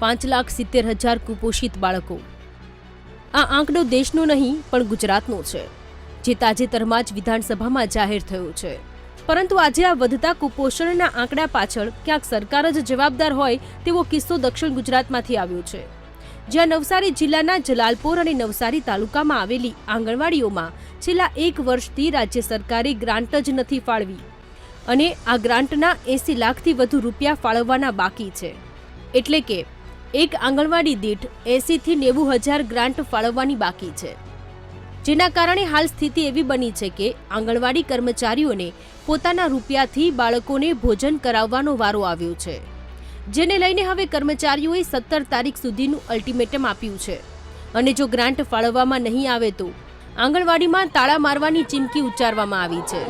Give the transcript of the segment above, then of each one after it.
પાંચ લાખ સિત્તેર હજાર કુપોષિત બાળકો. આ આંકડો દેશનો નહીં, પણ ગુજરાતનો છે, જે તાજેતરમાં જ વિધાનસભામાં જાહેર થયો છે. પરંતુ આજે આ વધતા કુપોષણના આંકડા પાછળ ક્યાંક સરકાર જ જવાબદાર હોય તેવો કિસ્સો દક્ષિણ ગુજરાતમાંથી આવ્યો છે. જ્યાં નવસારી જિલ્લાના જલાલપોર અને નવસારી તાલુકામાં આવેલી આંગણવાડીઓમાં છેલ્લા એક વર્ષથી રાજ્ય સરકારે ગ્રાન્ટ જ નથી ફાળવી અને આ ગ્રાન્ટના એસી લાખથી વધુ રૂપિયા ફાળવવાના બાકી છે. એટલે કે એક આંગણવાડી દીઠ એસીથી નેવું હજાર ગ્રાન્ટ ફાળવવાની બાકી છે. જેના કારણે હાલ સ્થિતિ એવી બની છે કે આંગણવાડી કર્મચારીઓને પોતાના રૂપિયાથી બાળકોને ભોજન કરાવવાનો વારો આવ્યો છે. જેને લઈને હવે કર્મચારીઓએ સત્તર તારીખ સુધીનું અલ્ટિમેટમ આપ્યું છે. અને જો ગ્રાન્ટ ફાળવવામાં નહીં આવે તો આંગણવાડીમાં તાળા મારવાની ચીમકી ઉચ્ચારવામાં આવી છે.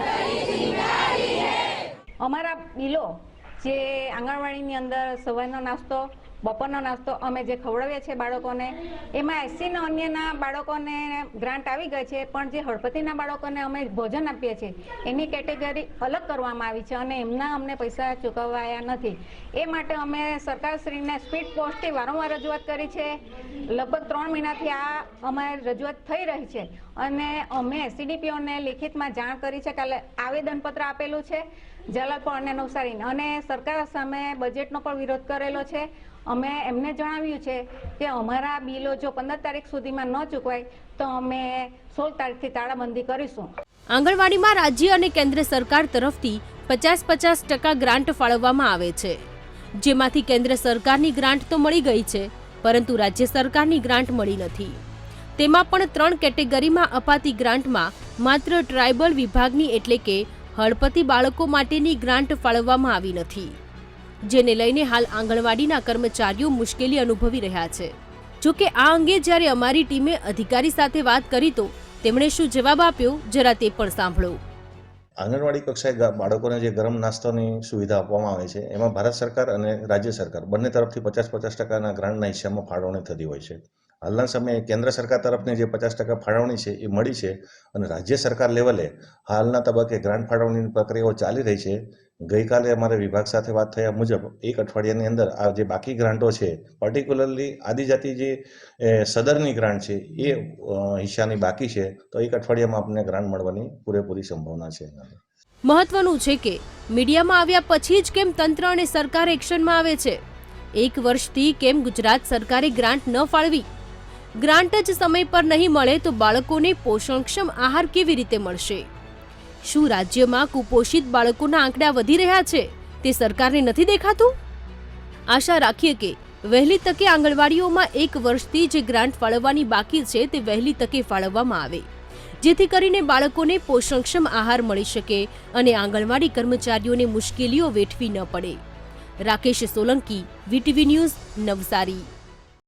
અમારા બિલો જે આંગણવાડીની અંદર સવારનો નાસ્તો બપોરનો નાસ્તો અમે જે ખવડાવીએ છીએ બાળકોને, એમાં એસસી ને અન્યના બાળકોને ગ્રાન્ટ આવી ગઈ છે, પણ જે હળપતિના બાળકોને અમે ભોજન આપીએ છીએ, એની કેટેગરી અલગ કરવામાં આવી છે અને એમના અમને પૈસા ચૂકવાયા નથી. એ માટે અમે સરકારશ્રીને સ્પીડ પોસ્ટથી વારંવાર રજૂઆત કરી છે. લગભગ ત્રણ મહિનાથી આ અમારી રજૂઆત થઈ રહી છે અને અમે એસસીડીપીઓને લિખિતમાં જાણ કરી છે, કાલે આવેદનપત્ર આપેલું છે, જલાલપોર અને નવસારીને. અને સરકાર સામે બજેટનો પણ વિરોધ કરેલો છે. અમે એમને જણાવ્યું છે કે અમારા બિલો જો પંદર તારીખ સુધીમાં ન ચૂકવાય, તો અમે સોળ તારીખથી તાળાબંધી કરીશું. આંગણવાડીમાં રાજ્ય અને કેન્દ્ર સરકાર તરફથી પચાસ પચાસ ટકા ગ્રાન્ટ ફાળવવામાં આવે છે. જેમાંથી કેન્દ્ર સરકારની ગ્રાન્ટ તો મળી ગઈ છે, પરંતુ રાજ્ય સરકારની ગ્રાન્ટ મળી નથી. તેમાં પણ ત્રણ કેટેગરીમાં અપાતી ગ્રાન્ટમાં માત્ર ટ્રાઇબલ વિભાગની એટલે કે હળપતિ બાળકો માટેની ગ્રાન્ટ ફાળવવામાં આવી નથી. જેને લઈને હાલ આંગણવાડીના કર્મચારીઓ મુશ્કેલી અનુભવી રહ્યા છે. જોકે આ અંગે જ્યારે અમારી ટીમે અધિકારી સાથે વાત કરી તો તેમણે શું જવાબ આપ્યો, જરા તે પણ સાંભળો. આંગણવાડી કક્ષાએ બાળકોને જે ગરમ નાસ્તાની સુવિધા આપવામાં આવે છે, એમાં ભારત સરકાર અને રાજ્ય સરકાર બંને તરફથી પચાસ પચાસ ટકાના ગ્રાન્ટના હિસ્સામાં ફાળવણી થતી હોય છે. હાલના સમયે કેન્દ્ર સરકાર તરફની જે પચાસ ટકા ફાળવણી છે, એ મળી છે અને રાજ્ય સરકાર લેવલે હાલના તબક્કે ગ્રાન્ટ ફાળવણીની પ્રક્રિયાઓ ચાલી રહી છે. ગઈકાલે અમારે વિભાગ સાથે વાત થયા મુજબ એક અઠવાડિયાની અંદર આ જે બાકી ગ્રાન્ટો છે પર્ટિક્યુલરલી આદિજાતિ જે સદરની ગ્રાન્ટ છે, એ હિસ્સાની બાકી છે, તો એક અઠવાડિયામાં આપણને ગ્રાન્ટ મળવાની પૂરેપૂરી સંભાવના છે મહત્વનું છે કે મીડિયામાં આવ્યા પછી જ કેમ તંત્ર અને સરકાર એક્શનમાં આવે છે? એક વર્ષથી કેમ ગુજરાત સરકારે ગ્રાન્ટ ન ફાળવી? ગ્રાન્ટ જ સમય પર નહીં મળે તો બાળકોને પોષણક્ષમ આહાર કેવી રીતે મળશે? શું રાજ્યમાં કુપોષિત બાળકોના આંકડા વધી રહ્યા છે? તે સરકારને નથી દેખાતું? આશા રાખીએ કે વહેલી તકે આંગણવાડીઓમાં એક વર્ષથી જે ગ્રાન્ટ ફાળવવાની બાકી છે તે વહેલી તકે ફાળવવામાં આવે. જેથી કરીને બાળકોને પોષણક્ષમ આહાર મળી શકે અને આંગણવાડી કર્મચારીઓને મુશ્કેલીઓ વેઠવી ન પડે. Rakesh Solanki, VTV news, Navsari.